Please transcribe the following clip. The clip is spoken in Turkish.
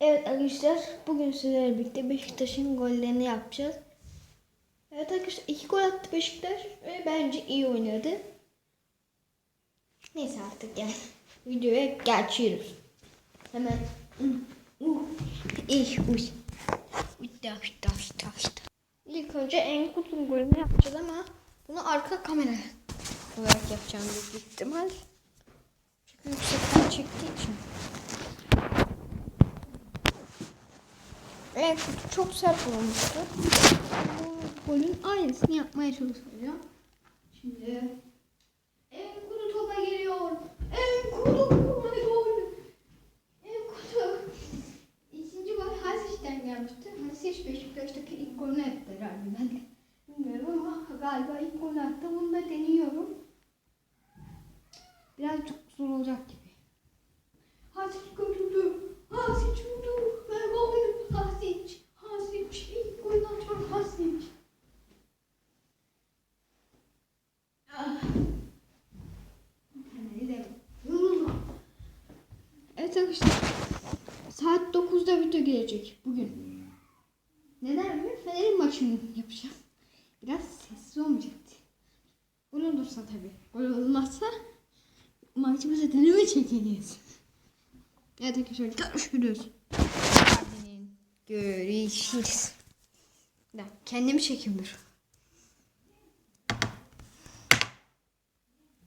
Evet arkadaşlar bugün sizlerle birlikte Beşiktaş'ın gollerini yapacağız. Evet arkadaşlar iki gol attı Beşiktaş ve bence iyi oynadı. Neyse artık yani videoya geçiyoruz. Hemen uh, iyi uy. Bitti bitti bitti bitti. İlk önce en kutun golünü yapacağız ama bunu arka kamera olarak yapacağım büyük ihtimal. Evet kutu çok sert olmuştu. Bu golün aynısını yapmaya çalışacağım. Şimdi en kutu topa geliyor. En kutu hadi gol. En kutu. İkinci gol Hasic'ten gelmişti. Hasic Beşiktaş'taki ilk golünü attı herhalde. Ben bilmiyorum ama galiba ilk golünü attı. Bunu da deniyorum. Birazcık zor olacak gibi. Evet arkadaşlar. Saat 9'da video gelecek bugün. Neden mi? Fener'in maçını yapacağım. Biraz sessiz olmayacaktı. Gol olursa tabii. Gol olmazsa maçımızı deneme çekeceğiz. Evet arkadaşlar görüşürüz. Görüşürüz. Da kendimi çekeyim dur.